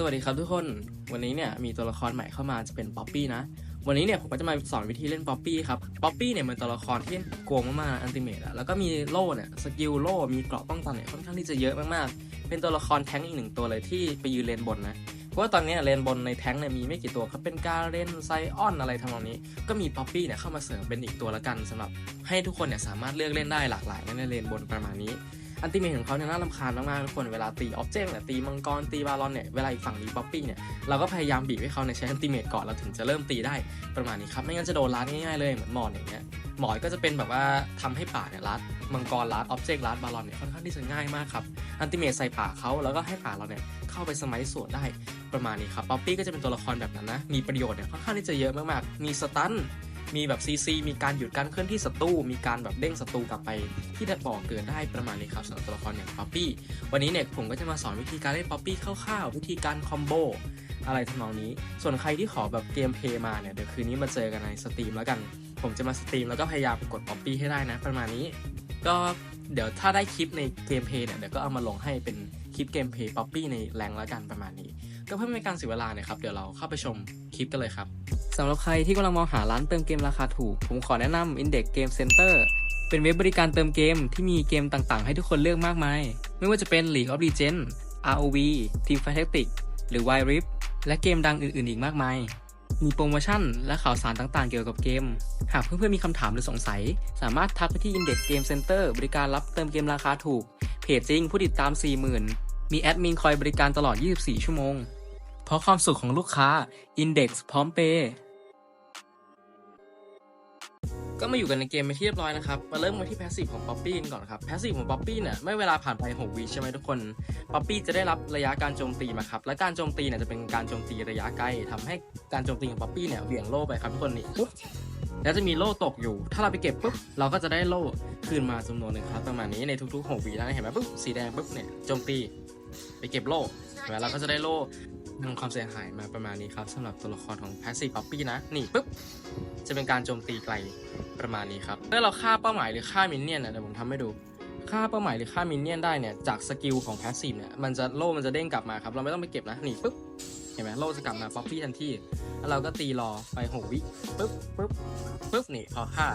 สวัสดีครับทุกคน วันนี้เนี่ยมีตัวละครใหม่เข้ามาจะเป็นป๊อปปี้นะ วันนี้เนี่ยผมก็จะมาสอนวิธีเล่นป๊อปปี้ครับป๊อปปี้เนี่ยเป็นตัวละครที่โกงมากๆอันติเมตอะแล้วก็มีโล่เนี่ยสกิลโล่มีเกราะป้องกันเนี่ยค่อนข้างที่จะเยอะมากๆ เป็นตัวละครแท้งอีกหนึ่งตัวเลยที่ไปยืนเลนบนนะเพราะว่าตอนนี้เลนบนในแท้งเนี่ยมีไม่กี่ตัวครับเป็นการเล่นไซออนอะไรทำนองนี้ ก็มีป๊อปปี้เนี่ยเข้ามาเสริมเป็นอีกตัวละกันสำหรับ ให้ทุกคนเนี่ยสามารถเลือกเล่นได้หลากหลายในเลนบนประมาณนี้ อันติเมทของเขาเนี่ยน่ารำคาญมากๆทุกคนเวลาตีออบเจกต์เนี่ยตีมังกรตีบาลอนเนี่ยเวลาอีกฝั่งมีป๊อปปี้เนี่ยเราก็พยายามบีบให้เขาเนี่ยใช้อันติเมทก่อนเราถึงจะเริ่มตีได้ประมาณนี้ครับไม่งั้นจะโดนลัดง่ายๆเลยเหมือนหมอนอย่างเงี้ยหมอนก็จะเป็นแบบว่าทำให้ป่าเนี่ยลัดมังกรลัดออบเจกต์ลัดบาลอนเนี่ยค่อนข้างที่จะง่ายมากครับอันติเมทใส่ป่าเขาแล้วก็ให้ป่าเราเนี่ยเข้าไปสมัยส่วนได้ประมาณนี้ครับป๊อปปี้ก็จะเป็นตัวละครแบบนั้นนะมีประโยชน์เนี่ยค่อนข้างที่จะเยอะมากๆมีสตัน มีแบบซีซีมีการหยุดการเคลื่อนที่ศัตรูมีการแบบเด้งศัตรูกลับไป ที่ได้บอกเกิดได้ประมาณนี้ครับสำหรับตัวละครอย่างป๊อปปี้วันนี้เนี่ยผมก็จะมาสอนวิธีการเล่นป๊อปปี้คร่าวๆวิธีการคอมโบอะไรทำนองนี้ ส่วนใครที่ขอแบบเกมเพย์มาเนี่ยเดี๋ยวคืนนี้มาเจอกันในสตรีมแล้วกัน ผมจะมาสตรีมแล้วก็พยายามไปกดป๊อปปี้ให้ได้นะประมาณนี้ ก็เดี๋ยวถ้าได้คลิปในเกมเพย์เนี่ยเดี๋ยวก็เอามาลงให้เป็นคลิปเกมเพย์ป๊อปปี้ในแรงแล้วกันประมาณนี้ ก็เพื่อไม่ให้การเสียเวลาเนี่ยครับเดี๋ยวเราเข้าไปชมคลิปกันเลยครับสำหรับใครที่กำลังมองหาร้านเติมเกมราคาถูก ผมขอแนะนำ Index Game Center เป็นเว็บบริการเติมเกมที่มีเกมต่างๆ ให้ทุกคนเลือกมากมาย ไม่ว่าจะเป็น League of Legends ROV Teamfight Tactics หรือ Wild Rift และเกมดังอื่นๆ อีกมากมาย มีโปรโมชั่นและข่าวสารต่างๆ เกี่ยวกับเกม หากเพื่อนๆ มีคำถามหรือสงสัย สามารถทักไปที่ Index Game Center บริการรับเติมเกมราคาถูก เพจจริงผู้ติดตาม 40,000 มีแอดมินคอยบริการตลอด 24 ชั่วโมง เพราะความสุขของลูกค้า Index พร้อมเปย์ก็มาอยู่กันในเกมไปที่เรียบร้อยนะครับ มาเริ่มกันที่แพสซีฟของป๊อปปี้กันก่อนครับ แพสซีฟของป๊อปปี้เนี่ยเมื่อเวลาผ่านไป 6 วิใช่ไหมทุกคน ป๊อปปี้จะได้รับระยะการโจมตีมาครับ และการโจมตีเนี่ยจะเป็นการโจมตีระยะไกลทำให้การโจมตีของป๊อปปี้เนี่ยเหวี่ยงโล่ไปครับทุกคนนี่ปุ๊บแล้วจะมีโล่ตกอยู่ ถ้าเราไปเก็บปุ๊บ เราก็จะได้โล่คืนมาจำนวนหนึ่งครับ ประมาณนี้ในทุกๆ 6 วินะเห็นไหมปุ๊บ สีแดงปุ๊บเนี่ย โจมตี ไปเก็บโล่เห็นไหมเราก็จะได้โล่ ทำความเสียหายมาประมาณนี้ครับสำหรับตัวละครของ Passive Poppy นะ นี่ปุ๊บ จะเป็นการโจมตีไกลประมาณนี้ครับเมื่อเราฆ่าเป้าหมายหรือฆ่ามินเนี่ยนนะเดี๋ยวผมทำให้ดูฆ่าเป้าหมายหรือฆ่ามินเนี่ยนได้เนี่ยจากสกิลของ Passive เนี่ยมันจะโล่มันจะเด้งกลับมาครับ เราไม่ต้องไปเก็บนะนี่ปุ๊บเห็นไหมโล่จะกลับมา Poppy ทันทีแล้วเราก็ตีรอไปหกวิปุ๊บปุ๊บปุ๊บนี่พอฆ่า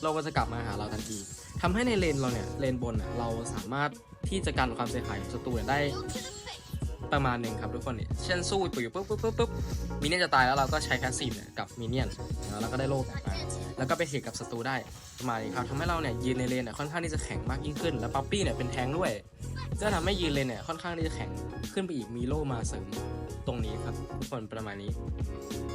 โล่ก็จะกลับมาหาเราทันทีทำให้ในเลนเราเนี่ยเลนบนเราสามารถที่จะกันความเสียหายของศัตรูได้ ประมาณหนึ่งครับทุกคนเนี่ยเช่นสู้ปุ๋ยปุ๊บปุ๊บปุ๊บปุ๊บมินเนี่ยนจะตายแล้วเราก็ใช้แคสซีฟเนี่ยกับมินเนี่ยนแล้วเราก็ได้โล่กลับมาแล้วก็ไปเทคกับศัตรูได้ประมาณนี้ครับทำให้เราเนี่ยยืนในเลนเนี่ยค่อนข้างที่จะแข็งมากยิ่งขึ้น แล้วป๊อปปี้เนี่ยเป็นแทงด้วย จะทำให้ยืนเลนเนี่ยค่อนข้างที่จะแข็งขึ้นไปอีกมีโล่มาเสริมตรงนี้ครับทุกคนประมาณนี้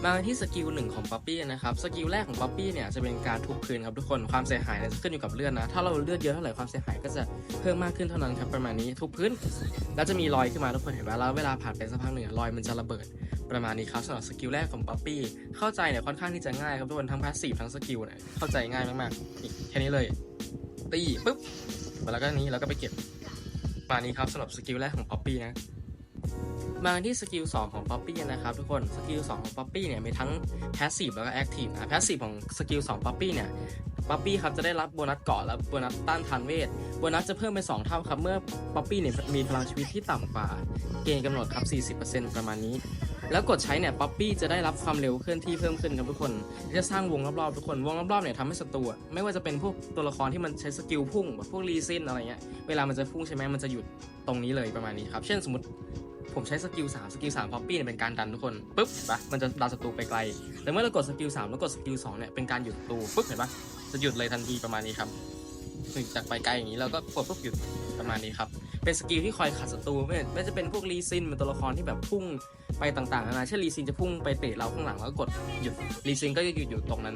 มาที่สกิลหนึ่งของป๊อปปี้นะครับสกิลแรกของป๊อปปี้เนี่ยจะเป็นการทุบคืนครับทุกคนความเสียหายเนี่ยจะขึ้นอยู่กับเลือดนะ ถ้าเราเลือดเยอะเท่าไหร่ความเสียหายก็จะเพิ่มมากขึ้นเท่านั้นครับประมาณนี้ทุบพื้น แล้วจะมีรอยขึ้นมาทุกคนเห็นไหมแล้วเวลาผ่านไปสักพักหนึ่งรอยมันจะระเบิดประมาณนี้ครับสำหรับสกิลแรกของป๊อปปี้เข้าใจเนี่ยค่อนข้างที่จะง่ายครับทุกคนทั้งพาสซีฟทั้งสกิลเนี่ยเข้าใจง่ายมากๆแค่นี้เลยตีปุ๊บแล้วก็นี้แล้วก็ไปเก็บ มานี้ครับสำหรับสกิลแรกของป๊อปปี้นะ มาที่สกิล2ของ Poppy นะครับทุกคนสกิล2ของ Poppy เนี่ยมีทั้ง Passive แล้วก็ Active นะ Passive ของสกิล2 Poppy เนี่ยป๊อปปี้ครับจะได้รับโบนัสเกาะและโบนัสต้านทานเวท โบนัสจะเพิ่มเป็น 2 เท่าครับ เมื่อป๊อปปี้เนี่ยมีพลังชีวิตที่ต่ำกว่า เกณฑ์กำหนดครับ 40%ประมาณนี้ แล้วกดใช้เนี่ย Poppy จะได้รับความเร็วเคลื่อนที่เพิ่มขึ้นครับทุกคนจะสร้างวงรอบๆทุกคนวงรอบๆเนี่ยทำให้ศัตรูไม่ว่าจะเป็นพวกตัวละครที่มันใช้สกิลพุ่งแบบพวกรีซินอะไรเงี้ยเวลามันจะพุ่งใช่ไหมมันจะหยุดตรงนี้เลยประมาณนี้ครับเช่นสมมติผมใช้สกิล3สกิล3 Poppy เนี่ยเป็นการดันทุกคนปุ๊บเห็นปะมันจะดันศัตรูไปไกลแต่เมื่อเรากดสกิล3แล้วกดสกิล2เนี่ยเป็นการหยุดศัตรูปุ๊บเห็นปะจะหยุดเลยทันทีประมาณนี้ครับถึงจากไปไกลอย่างนี้เราก็กดปุ๊บหยุดประมาณนี้ครับเป็นสกิลที่คอยขัดศัตรูไม่ไม่จะเป็นพวกรีซินเป็นตัวละครที่แบบพุ่ง ไปต่างๆนานาเช่นรีซินจะพุ่งไปเตะเราข้างหลังแล้วก็กดหยุดรีซินก็จะหยุดอยู่ตรงนั้น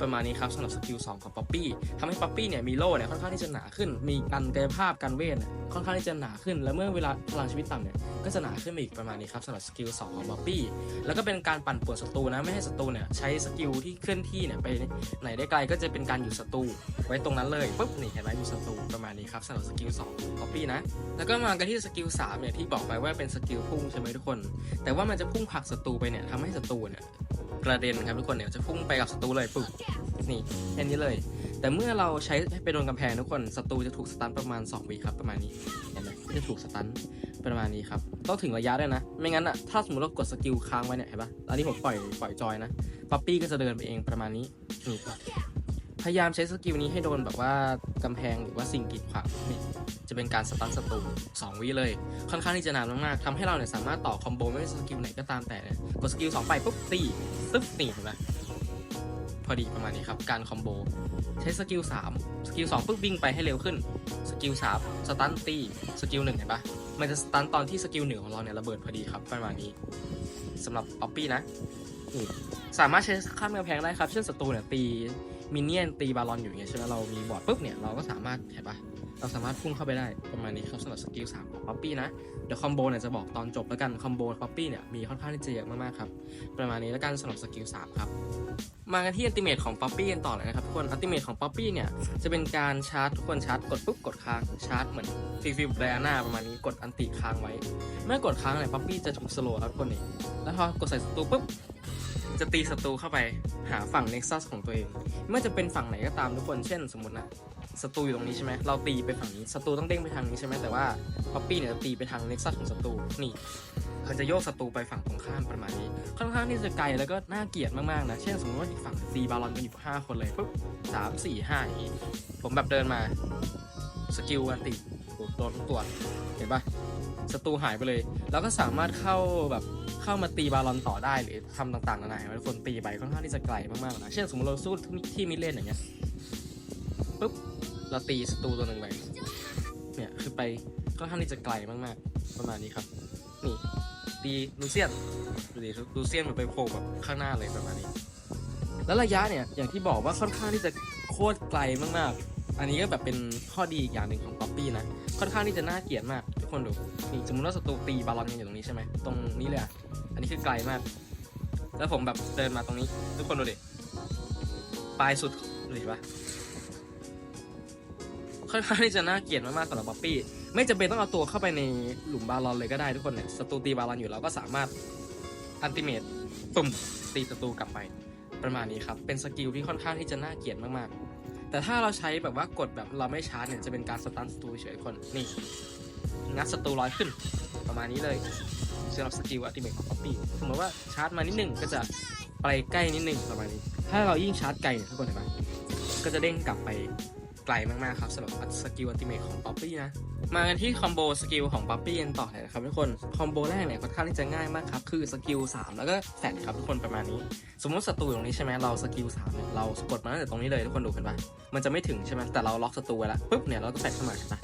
ประมาณนี้ครับสำหรับสกิล2ของป๊อปปี้ทำให้ป๊อปปี้เนี่ยมีโล่เนี่ยค่อนข้างที่จะหนาขึ้น มีการกายภาพการเวทเนี่ยค่อนข้างที่จะหนาขึ้น แล้วเมื่อเวลาพลังชีวิตต่ำเนี่ยก็จะหนาขึ้นอีกประมาณนี้ครับสำหรับสกิล2ของป๊อปปี้แล้วก็เป็นการปั่นป่วนศัตรูนะไม่ให้ศัตรูเนี่ยใช้สกิลที่เคลื่อนที่เนี่ยไปไหนได้ไกลก็จะเป็นการหยุดศัตรูไว้ตรงนั้นเลยปุ๊บนี่เห็นไหมหยุดศัตรูประมาณนี้ครับสำหรับสกิล2ของป๊อปปี้นะแล้วก็มากันที่สกิล3เนี่ยที่บอกไปว่าเป็นสกิลพุ่งใช่ไหมทุกคนแต่ว่ามันจะพุ่งผลักศัตรูไปเนี่ยทำให้ศัตรูเนี่ยกระเด็นครับทุกคนเนี่ยจะพุ่งไปกับศัตรูเลยปุ๊บนี่แค่นี้เลยแต่แต่เมื่อเราใช้ไปโดนกำแพงทุกคนศัตรูจะถูกสตันประมาณ2วิครับประมาณนี้เห็นไหมจะถูกสตันประมาณนี้ครับต้องถึงระยะด้วยนะ ไม่งั้นอะถ้าสมมติเรากดสกิลค้างไว้เนี่ยเห็นปะตอนนี้ผมปล่อยปล่อยจอยนะป๊อปปี้ก็จะเดินไปเองประมาณนี้นี่พยายามใช้สกิลนี้ให้โดนแบบว่ากำแพงหรือว่าสิ่งกีดขวางนี่ จะเป็นการสตันศัตรูสองวิเลย ค่อนข้างที่จะนานมากๆทำให้เราเนี่ยสามารถต่อคอมโบไม่ว่าสกิลไหนก็ตามแต่เนี่ยกดสกิลสองไปปุ๊บตีซึบตีเห็นไหมพอดีประมาณนี้ครับ การคอมโบ ใช้สกิล3สกิล2ปุ๊บวิ่งไปให้เร็วขึ้น สกิล3สตันตีสกิล1เห็นปะมันจะสตันตอนที่สกิลหนึ่งของเราเนี่ยระเบิดพอดีครับประมาณนี้สำหรับป๊อปปี้นะนี่สามารถใช้ข้ามกำแพงได้ครับ เช่นศัตรูเนี่ยตีมินเนี่ยนตีบาลอนอยู่อย่างเงี้ยใช่ไหมเรามีบอร์ดปุ๊บเนี่ยเราก็สามารถเห็นปะ เราสามารถพุ่งเข้าไปได้ประมาณนี้ครับสำหรับสกิล3ของป๊อปปี้นะ เดี๋ยวคอมโบเนี่ยจะบอกตอนจบแล้วกัน คอมโบป๊อปปี้เนี่ยมีค่อนข้างที่จะเยอะมากๆครับ ประมาณนี้แล้วกันสำหรับสกิล3ครับ มากันที่อัลติเมทของป๊อปปี้กันต่อเลยนะครับทุกคนอัลติเมทของป๊อปปี้เนี่ยจะเป็นการชาร์จทุกคนชาร์จกดปุ๊บกดค้างชาร์จเหมือนฟิฟิลไดอาน่าประมาณนี้กดอันติค้างไว้ เมื่อกดค้างเนี่ยป๊อปปี้จะถูกสโลว์ครับทุกคนนี่แล้วพอกดใส่ศัตรูปุ๊บจะตีศัตรูเข้าไปหาฝั่งเน็กซัสของตัวเอง ไม่ว่าจะเป็นฝั่งไหนก็ตามทุกคน เช่นสมมตินะ ศัตรูอยู่ตรงนี้ใช่ไหมเราตีไปฝั่งนี้ศัตรูต้องเด้งไปทางนี้ใช่ไหมแต่ว่าป๊อปปี้เนี่ยจะตีไปทางเน็กซัสของศัตรูนี่มันจะโยกศัตรูไปฝั่งตรงข้ามประมาณนี้ ค่อนข้างที่จะไกลแล้วก็น่าเกลียดมากๆนะ เช่นสมมติว่าอีกฝั่งตีบาลอนกันอยู่ห้าคนเลยปุ๊บสามสี่ห้าอย่างงี้ผมแบบเดินมา สกิลอันติโดนตัวเห็นปะศัตรูหายไปเลย แล้วก็สามารถเข้าแบบเข้ามาตีบาลอนต่อได้หรือทำต่างๆนานาเห็นไหมคนตีไปค่อนข้างที่จะไกลมากๆนะเช่นสมมติเราสู้ที่มิเลนอย่างเงี้ย เราตีศัตรูตัวหนึ่งไปเนี่ยคือไปค่อนข้างที่จะไกลมากๆ ประมาณนี้ครับ นี่ ตีลูเซียนดูดิลูเซียนมันไปโผล่แบบข้างหน้าเลยประมาณนี้ แล้วระยะเนี่ยอย่างที่บอกว่าค่อนข้างที่จะโคตรไกลมากๆ อันนี้ก็แบบเป็นข้อดีอีกอย่างหนึ่งของป๊อปปี้นะค่อนข้างที่จะน่าเกลียดมากทุกคนดูนี่สมมติว่าศัตรูตีบาลอนกันอยู่ตรงนี้ใช่ไหมตรงนี้เลยอะอันนี้คือไกลมาก แล้วผมแบบเดินมาตรงนี้ ทุกคนดูดิปลายสุดดูดิปะ ค่อนข้างที่จะน่าเกลียดมากๆสำหรับป๊อปปี้ไม่จำเป็นต้องเอาตัวเข้าไปในหลุมบาลอนเลยก็ได้ทุกคนเนี่ยศัตรูตีบาลอนอยู่เราก็สามารถอันติเมตปุ่มตีศัตรูกลับไปประมาณนี้ครับเป็นสกิลที่ค่อนข้างที่จะน่าเกลียดมากๆ แต่ถ้าเราใช้แบบว่ากดแบบเราไม่ชาร์จเนี่ยจะเป็นการสตันศัตรูเฉยๆคนนี่งัดศัตรูร้อยขึ้น ประมาณนี้เลยสำหรับสกิลอัลติเมทของป๊อปปี้สมมติว่าชาร์จมานิดหนึ่งก็จะไปใกล้นิดหนึ่งประมาณนี้ ถ้าเรายิ่งชาร์จไกลเนี่ยทุกคนเห็นไหมก็จะเด้งกลับไป ไกลมากๆครับสำหรับสกิลอัลติเมทของป๊อปปี้นะ มากันที่คอมโบสกิลของป๊อปปี้กันต่อเลยนะครับทุกคน คอมโบแรกเนี่ยค่อนข้างที่จะง่ายมากครับ คือสกิล3แล้วก็แฟดครับทุกคนประมาณนี้ สมมติศัตรูอยู่ตรงนี้ใช่ไหมเราสกิล3เนี่ยเรากดมาตั้งแต่ตรงนี้เลยทุกคนดูเห็นปะมันจะไม่ถึงใช่ไหมแต่เราล็อกศัตรูไว้แล้วปุ๊บเนี่ยเราก็แฟดเข้ามาเห็นปะ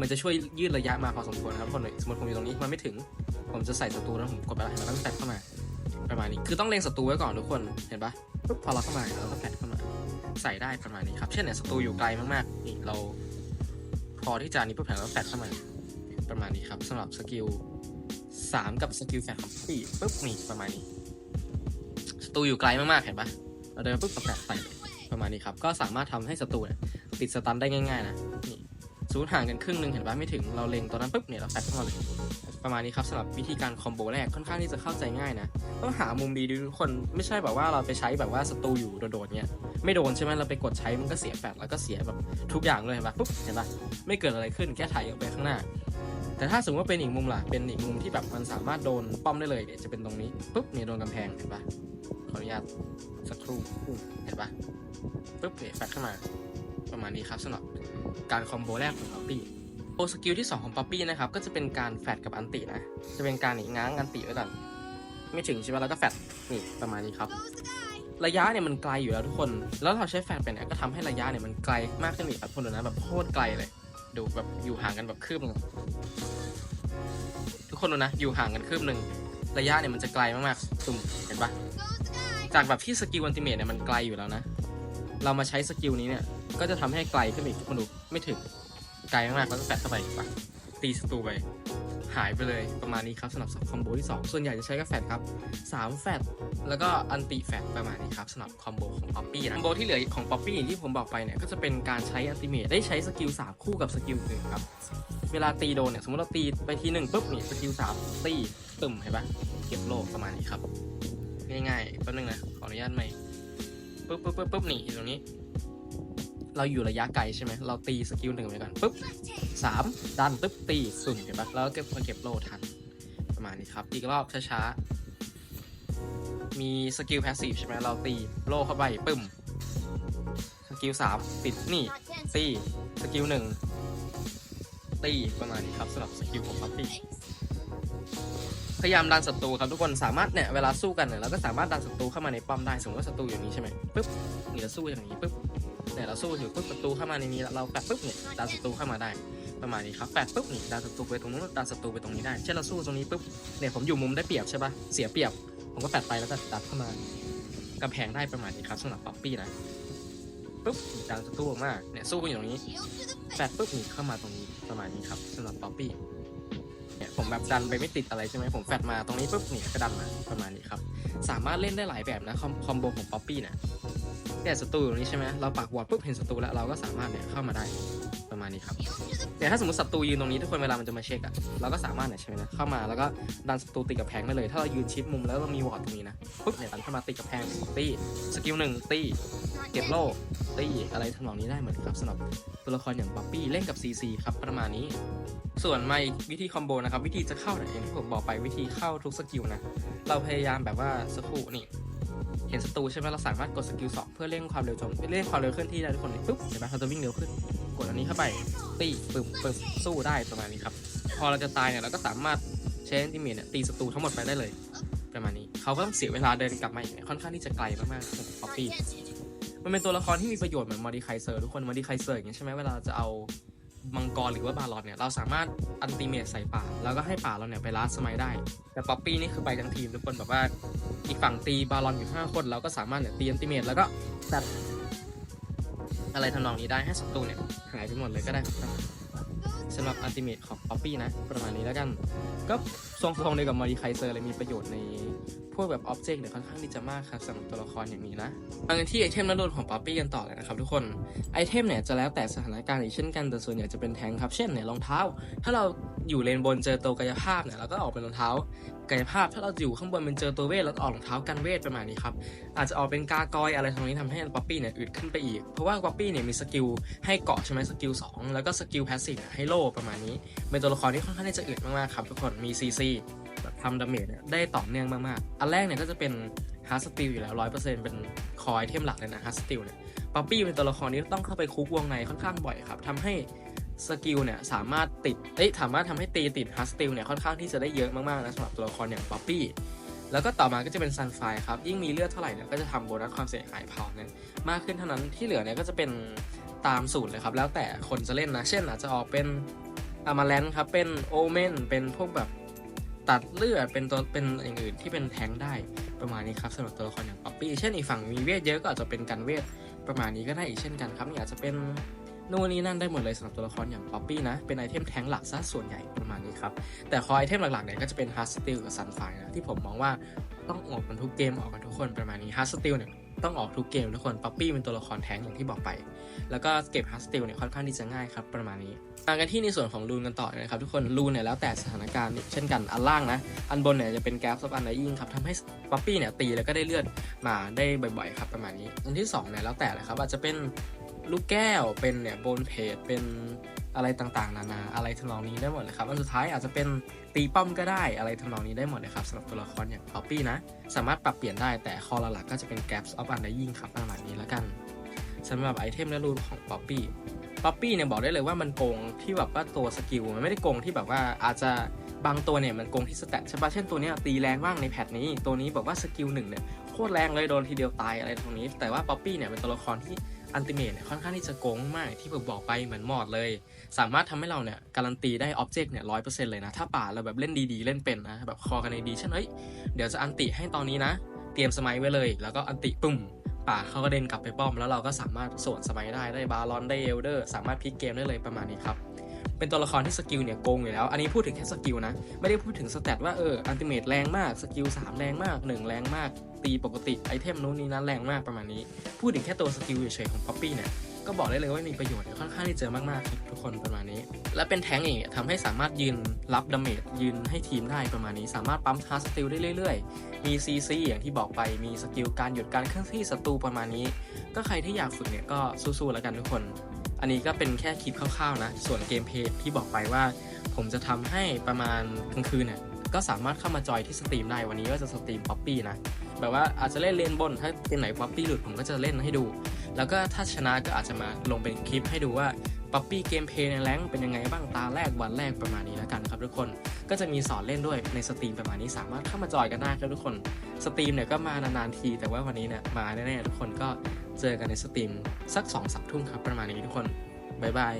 มันจะช่วยยืดระยะมาพอสมควรครับทุกคนสมมติผมอยู่ตรงนี้มันไม่ถึง ผมจะใส่ศัตรูแล้วผมกดไปแล้วเห็นไหมแล้วก็แฟดเข้ามาประมาณนี้ คือต้องเล็งศัตรูไว้ก่อนทุกคนเห็นปะปุ๊บพอเราเข้ามาเราก็แฟดเข้ามา ใส่ได้ประมาณนี้ครับ เช่นเนี่ยศัตรูอยู่ไกลมากๆนี่เราพอที่จะนี้ปุ๊บแผงแล้วแฟดเข้ามาประมาณนี้ครับสำหรับสกิล3 กับสกิลแฟดของปีปุ๊บนี่ประมาณนี้ศัตรูอยู่ไกลมากๆเห็นปะเราเดินปุ๊บก็แฟดใส่ประมาณนี้ครับ ก็สามารถทำให้ศัตรูเนี่ยติดสตันได้ง่ายๆนะนี่สูญห่างกันครึ่งหนึ่งเห็นปะไม่ถึงเราเล็งตัวนั้นปุ๊บเนี่ยเราแฟดเข้ามาเลยประมาณนี้ครับสำหรับวิธีการคอมโบแรกค่อนข้างที่จะเข้าใจง่ายนะต้องหามุมดีดูทุกคนไม่ใช่แบบว่าเราไปใช้แบบว่าศัตรูอยู่โดดๆเนี่ย ไม่โดนใช่ไหมเราไปกดใช้มันก็เสียแฟดแล้วก็เสียแบบทุกอย่างเลยเห็นปะปุ๊บเห็นปะไม่เกิดอะไรขึ้นแค่ถ่ายออกไปข้างหน้า แต่ถ้าสมมติว่าเป็นอีกมุมล่ะเป็นอีกมุมที่แบบมันสามารถโดนป้อมได้เลยเนี่ยจะเป็นตรงนี้ปุ๊บเนี่ยโดนกำแพงเห็นปะขออนุญาตสักครู่เห็นปะปุ๊บเนี่ยแฟดเข้ามาประมาณนี้ครับสำหรับการคอมโบแรกของป๊อปปี้โอสกิลที่ 2 ของป๊อปปี้นะครับก็จะเป็นการแฟดกับอันตินะจะเป็นการหนีง้างอันติไว้ก่อนไม่ถึงใช่ไหมแล้วก็แฟดนี่ประมาณนี้ครับ ระยะเนี่ยมันไกลอยู่แล้วทุกคน แล้วเราใช้แฟดไปเนี่ยก็ทำให้ระยะเนี่ยมันไกลมากขึ้นอีกครับทุกคนดูนะแบบโคตรไกลเลย ดูแบบอยู่ห่างกันแบบคืบหนึงทุกคนดูนะ อยู่ห่างกันคืบหนึ่งระยะเนี่ยมันจะไกลมากๆตุ่มเห็นปะจากแบบที่สกิลอันติเมทเนี่ยมันไกลอยู่แล้วนะ เรามาใช้สกิลนี้เนี่ย ก็จะทำให้ไกลขึ้นอีกทุกคนดูไม่ถึงไกลมากๆแล้วก็แฟดเข้าไปปะตีศัตรูไป หายไปเลยประมาณนี้ครับสำหรับคอมโบที่ 2 ส่วนใหญ่จะใช้กับแฟดครับ3แฟดแล้วก็อันติแฟดประมาณนี้ครับสำหรับคอมโบของป๊อปปี้นะคอมโบที่เหลือของป๊อปปี้ที่ผมบอกไปเนี่ยก็จะเป็นการใช้อัติเมทได้ใช้สกิล3คู่กับสกิลหนึ่งครับเวลาตีโดนเนี่ยสมมติเราตีไปทีหนึ่งปุ๊บนี่สกิลสามตีตึมเห็นปะเก็บโลประมาณนี้ครับ ง่ายๆแป๊บนึงนะขออนุญาตใหม่ปุ๊บปุ๊บปุ๊บปุ๊บนี่อยู่ตรงนี้ เราอยู่ระยะไกลใช่ไหมเราตีสกิลหนึ่งไปก่อนปุ๊บสามดันปุ๊บตีซุ่มเห็นปะแล้วก็เก็บมาเก็บโลทันประมาณนี้ครับอีกรอบช้าๆมีสกิลแพสซีฟใช่ไหมเราตีโลเข้าไปปึ้มสกิลสามปิดนี่ตีสกิลหนึ่งตีประมาณนี้ครับสำหรับสกิลของปั๊ปปี้พยายามดันศัตรูครับทุกคนสามารถเนี่ยเวลาสู้กันเนี่ยเราก็สามารถดันศัตรูเข้ามาในป้อมได้สมมติว่าศัตรูอยู่นี้ใช่ไหมปุ๊บเนี่ยเราสู้อย่างนี้ปุ๊บ เนี่ยเราสู้อยู่ปุ๊บศัตรูเข้ามาในนี้เราแปะปุ๊บเนี่ยดันศัตรูเข้ามาได้ ประมาณนี้ครับแปะปุ๊บนี่ดันศัตรูไปตรงนู้นดันศัตรูไปตรงนี้ได้เช่นเราสู้ตรงนี้ปุ๊บเนี่ยผมอยู่มุมได้เปรียบใช่ปะเสียเปรียบ ผมก็แปะไปแล้วก็ดันเข้ามากำแพงได้ประมาณนี้ครับสำหรับป๊อปปี้นะปุ๊บดันศัตรูออกเนี่ยสู้กันอยู่ตรงนี้แฟดปุ๊บนี่เข้ามาตรงนี้ประมาณนี้ครับสำหรับป๊อปปี้เนี่ยผมแบบดันไปไม่ติดอะไรใช่ไหมผมแฟดมาตรงนี้ปุ๊บเนี่ยก็ดันมาประมาณนี้ครับสามารถเล่นได้หลายแบบนะคอมโบของป๊อปปี้นะ เนี่ยศัตรูอยู่ตรงนี้ใช่ไหมเราปักวอร์ดปุ๊บเห็นศัตรูแล้วเราก็สามารถเนี่ยเข้ามาได้ประมาณนี้ครับเนี่ยถ้าสมมติศัตรูยืนตรงนี้ทุกคนเวลามันจะมาเช็คอะเราก็สามารถเนี่ยใช่ไหมนะเข้ามาแล้วก็ดันศัตรูติดกับแพงได้เลย ถ้าเรายืนชิดมุมแล้วเรามีวอร์ดตรงนี้นะปุ๊บเนี่ยดันเข้ามาติดกับแพงตีสกิลหนึ่งตีเก็บโล่ตีอะไรทำนองนี้ได้เหมือนครับสำหรับตัวละครอย่างป๊อปปี้เล่นกับ CC ครับประมาณนี้ส่วนมาวิธีคอมโบนะครับ วิธีจะเข้าเนี่ยอย่างที่ผมบอกไปวิธีเข้าทุกสกิลนะ เราพยายามแบบว่าสักครู่นี่ เห็นศัตรูใช่ไหมเราสามารถกดสกิลสองเพื่อเร่งความเร็วโจมเร่งความเร็วเคลื่อนที่ได้ทุกคนปุ๊บเห็นไหมเราจะวิ่งเร็วขึ้น กดอันนี้เข้าไปตีปึบปึบสู้ได้ประมาณนี้ครับ พอเราจะตายเนี่ยเราก็สามารถใช้ที่เมียเนี่ยตีศัตรูทั้งหมดไปได้เลย ประมาณนี้เขาก็ต้องเสียเวลาเดินกลับมาอีกเนี่ยค่อนข้างที่จะไกลมากๆสำหรับป๊อปปี้มันเป็นตัวละครที่มีประโยชน์เหมือนมอดิไคเซอร์ทุกคนมอดิไคเซอร์อย่างเงี้ยใช่ไหมเวลาเราจะเอามังกรหรือว่าบาลอนเนี่ยเราสามารถอันติเมตใส่ป่า แล้วก็ให้ป่าเราเนี่ยไปล้าสมัยได้ แต่ป๊อปปี้นี่คือไปทั้งทีมทุกคนแบบว่า อีกฝั่งตีบาลอนอยู่ 5 คน เราก็สามารถเนี่ยตีอันติเมตแล้วก็จัดอะไรทำนองนี้ได้ให้ศัตรูเนี่ยหายไปหมดเลยก็ได้ครับสำหรับอันติเมตของป๊อปปี้นะ ประมาณนี้แล้วกันก็ ทรงทรงเดียวกับมอดิไคเซอร์เลยมีประโยชน์ในพวกแบบอ็อบเจกต์เนี่ยค่อนข้างที่จะมากครับสำหรับตัวละครอย่างนี้นะมากันที่ไอเทมและโดนของป๊อปปี้กันต่อเลยนะครับทุกคน ไอเทมเนี่ยจะแล้วแต่สถานการณ์อีกเช่นกันแต่ส่วนใหญ่จะเป็นแทงครับ เช่นเนี่ยรองเท้า ถ้าเราอยู่เลนบนเจอตัวกายภาพเนี่ยเราก็ออกเป็นรองเท้ากายภาพ ถ้าเราอยู่ข้างบนเป็นเจอตัวเวทแล้วก็ออกรองเท้ากันเวทประมาณนี้ครับอาจจะออกเป็นกากอยอะไรทางนี้ทำให้ป๊อปปี้เนี่ยอึดขึ้นไปอีก เพราะว่าป๊อปปี้เนี่ยมีสกิลให้เกาะใช่ไหมสกิล2แล้วก็สกิลแพสซีฟให้โล่ประมาณนี้ เป็นตัวละครที่ค่อนข้างที่จะอึดมากๆครับทุกคนมีซีซีแบบทำดาเมจได้ต่อเนื่องมากๆ อันแรกเนี่ยก็จะเป็นฮาร์สติลอยู่แล้วร้อยเปอร์เซ็นต์เป็นคอยเทมหลักเลยนะฮาร์สติลเนี่ยป๊อปปี้เป็นตัวละครที่ต้องเข้าไปคุกวงในค่อนข้างบ่อยครับทำให้สกิลเนี่ยสามารถติดเอ้ยสามารถทำให้ตีติดฮัสติลเนี่ยค่อนข้างที่จะได้เยอะมากๆนะสำหรับตัวละครอย่างป๊อปปี้แล้วก็ต่อมาก็จะเป็นซันไฟครับ ยิ่งมีเลือดเท่าไหร่เนี่ยก็จะทำโบนัสความเสียหายเผาเนี่ยมากขึ้นเท่านั้นที่เหลือเนี่ยก็จะเป็นตามสูตรเลยครับ แล้วแต่คนจะเล่นนะ เช่นอาจจะออกเป็นอามาแลนครับ เป็นโอเมนเป็นพวกแบบ ตัดเลือดเป็นตัวเป็นอย่างอื่นที่เป็นแทงได้ประมาณนี้ครับสำหรับตัวละครอย่างป๊อปปี้เช่นอีกฝั่งมีเวทเยอะก็อาจจะเป็นกันเวทประมาณนี้ก็ได้อีกเช่นกันครับนี่อาจจะเป็นนู่นนี่นั่นได้หมดเลยสำหรับตัวละครอย่างป๊อปปี้นะ เป็นไอเทมแทงหลักซะส่วนใหญ่ประมาณนี้ครับ แต่คอไอเทมหลักๆเนี่ยก็จะเป็นฮาร์สติลกับซันไฟนะที่ผมมองว่าต้องออกกันทุกเกมออกกันทุกคนประมาณนี้ฮาร์สติลเนี่ย ต้องออกทุกเกมทุกคนป๊อปปี้เป็นตัวละครแทงอย่างที่บอกไป แล้วก็เก็บฮาร์สติลเนี่ยค่อนข้างที่จะง่ายครับประมาณนี้มากันที่ในส่วนของรูนกันต่อนะครับทุกคนรูนเนี่ยแล้วแต่สถานการณ์เช่นกันอันล่างนะ อันบนเนี่ยจะเป็นแก๊ปซับอันไดยิงครับทำให้ป๊อปปี้เนี่ยตีแล้วก็ได้เลือดมาได้บ่อยๆครับประมาณนี้อันที่2เนี่ยแล้วแต่เลยครับอาจจะเป็น ลูกแก้วเป็นเนี่ยโบนเพจเป็นอะไรต่างๆ นานาอะไรทำนองนี้ได้หมดเลยครับอันสุดท้ายอาจจะเป็นตีป้อมก็ได้อะไรทำนองนี้ได้หมดเลยครับสำหรับตัวละครอย่างป๊อปปี้นะ สามารถปรับเปลี่ยนได้แต่คอหลักๆก็จะเป็นแก๊ปซับอันไดยิงครับประมาณนี้แล้วกันสำหรับไอเทมและรูนของป๊อปปี้ป๊อปปี้เนี่ยบอกได้เลยว่ามันโกงที่แบบว่าตัวสกิลมันไม่ได้โกงที่แบบว่าอาจจะบางตัวเนี่ยมันโกงที่สแตทใช่ปะเช่นตัวเนี้ยตีแรงมากในแพทนี้ ตัวนี้บอกว่าสกิลหนึ่งเนี่ยโคตรแรงเลยโดนทีเดียวตายอะไรตรงนี้ แต่ว่าป๊อปปี้เนี่ยเป็นตัวละครที่ อันติเมทเนี่ยค่อนข้างที่จะโกงมากที่ผมบอกไปเหมือนมอดเลย สามารถทำให้เราเนี่ยการันตีได้ออบเจกต์เนี่ยร้อยเปอร์เซ็นต์เลยนะ ถ้าป่าเราแบบเล่นดีๆ เล่นเป็นนะ แบบคอกันในดีเช่นเอ้ย เดี๋ยวจะอันติให้ตอนนี้นะ เตรียมสมัยไว้เลย แล้วก็อันติปุ่มป่าเขาก็เดินกลับไปป้อม แล้วเราก็สามารถสวนสมัยได้ได้บาลอนได้เอลเดอร์ สามารถพลิกเกมได้เลยประมาณนี้ครับ เป็นตัวละครที่สกิลเนี่ยโกงอยู่แล้ว อันนี้พูดถึงแค่สกิลนะ ไม่ได้พูดถึงสแตทว่าเอออันติเมตแรงมาก สกิล3แรงมาก 1 แรงมาก ตีปกติไอเทมนู้นนี้นั้นแรงมากประมาณนี้ พูดถึงแค่ตัวสกิลเฉยๆของป๊อปปี้เนี่ย ก็บอกได้เลยว่ามีประโยชน์ค่อนข้างที่เจอมากๆครับทุกคนประมาณนี้ และเป็นแทงเองทำให้สามารถยืนรับดาเมจยืนให้ทีมได้ประมาณนี้ สามารถปั๊มชาร์สติลได้เรื่อยๆ มี CC อย่างที่บอกไป มีสกิลการหยุดการเคลื่อนที่ศัตรูประมาณนี้ ก็ใครที่อยากฝึกเนี่ยก็สู้ๆแล้วกันทุกคน อันนี้ก็เป็นแค่คลิปคร่าวๆนะ ส่วนเกมเพลย์ที่บอกไปว่า ผมจะทำให้ประมาณกลางคืนเนี่ยก็สามารถเข้ามาจอยที่สตรีมได้ วันนี้ก็จะสตรีมป๊อปปี้นะ แบบว่าอาจจะเล่นเลนบน ถ้าเกมไหนป๊อปปี้หลุดผมก็จะเล่นให้ดู แล้วก็ถ้าชนะก็อาจจะมาลงเป็นคลิปให้ดูว่า ป๊อปปี้เกมเพย์ในแรงเป็นยังไงบ้างตาแรกวันแรกประมาณนี้แล้วกันครับทุกคนก็จะมีสอนเล่นด้วยในสตรีมประมาณนี้สามารถเข้ามาจอยกันได้ครับทุกคนสตรีมเนี่ยก็มานานๆทีแต่ว่าวันนี้เนี่ยมาแน่ๆทุกคนก็เจอกันในสตรีมสัก2องสามทุ่มครับประมาณนี้ทุกคนบ๊ายบาย